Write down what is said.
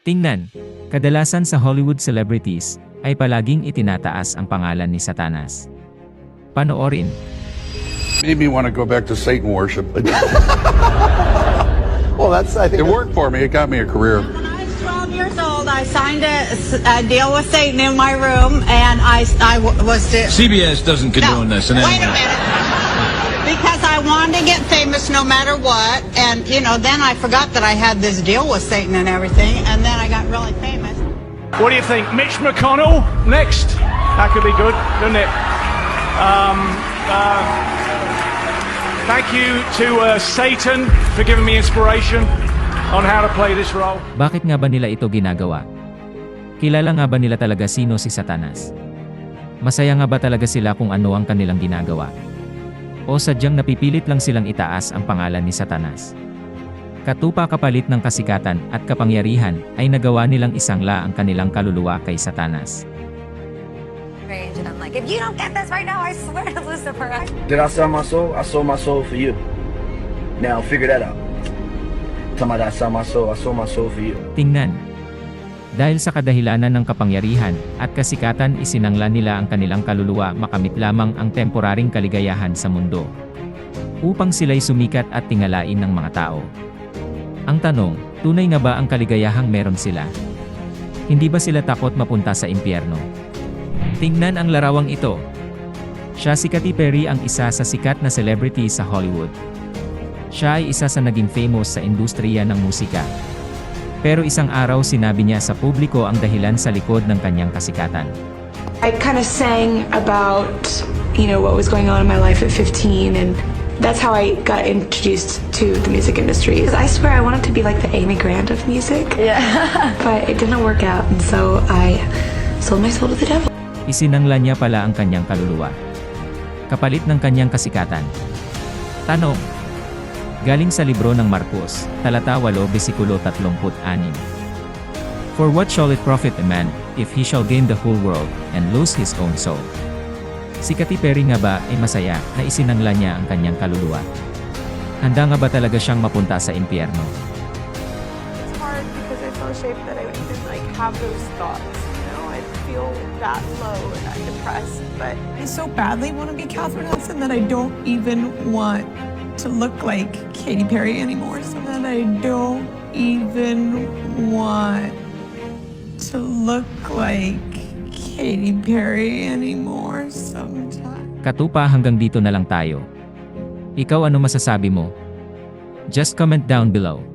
Tingnan, kadalasan sa Hollywood celebrities, ay palaging itinataas ang pangalan ni Satanas. Panoorin, Made me want to go back to Satan worship. Well, that's I think It worked for me. It got me a career. When I was 12 years old, I signed a, a deal with Satan in my room, and I, I was to. CBS doesn't condone No, this. And wait a minute. I wanted to get famous no matter what, and you know, then I forgot that I had this deal with Satan and everything, and then I got really famous. What do you think? Mitch McConnell next? That could be good, couldn't it? Um, uh, thank you to uh, Satan for giving me inspiration on how to play this role. bakit nga ba nila ito ginagawa? Kilala nga ba nila talaga sino si Satanas? Masaya nga ba talaga sila kung ano ang kanilang ginagawa? O sadyang napipilit lang silang itaas ang pangalan ni Satanas? Katupa kapalit ng kasikatan at kapangyarihan ay nagawa nilang isangla ang kanilang kaluluwa kay Satanas. and I'm like, if you don't get this right now, I swear to Lucifer. I- Did I sell my soul? I sold my soul for you. Now figure that out. Talking about I sold my soul, I sold my soul for you. Tingnan. Dahil sa kadahilanan ng kapangyarihan at kasikatan isinangla nila ang kanilang kaluluwa makamit lamang ang temporaring kaligayahan sa mundo. Upang sila'y sumikat at tingalain ng mga tao. Ang tanong, tunay nga ba ang kaligayahang meron sila? Hindi ba sila takot mapunta sa impyerno? Tingnan ang larawang ito. Siya si Katy Perry ang isa sa sikat na celebrity sa Hollywood. Siya ay isa sa naging famous sa industriya ng musika. Pero isang araw sinabi niya sa publiko ang dahilan sa likod ng kanyang kasikatan. I kind of sang about, you know, what was going on in my life at 15 and that's how I got introduced to the music industry. I swear I wanted to be like the Amy Grant of music. Yeah. but it didn't work out and so I sold my soul to the devil. Isinangla niya pala ang kanyang kaluluwa. Kapalit ng kanyang kasikatan. Tanong. Galing sa libro ng Marcos, talata 8 besikulo 36. For what shall it profit a man, if he shall gain the whole world, and lose his own soul? Si Katy Perry nga ba ay masaya na isinangla niya ang kanyang kaluluwa? Handa nga ba talaga siyang mapunta sa impyerno? It's hard because I feel ashamed that I would even like have those thoughts. You know, I feel that low and depressed. But I so badly want to be Catherine Hudson that I don't even want to look like Katy Perry anymore. So that I don't even want to look like Katy Perry anymore sometimes. Katupa hanggang dito na lang tayo. Ikaw ano masasabi mo? Just comment down below.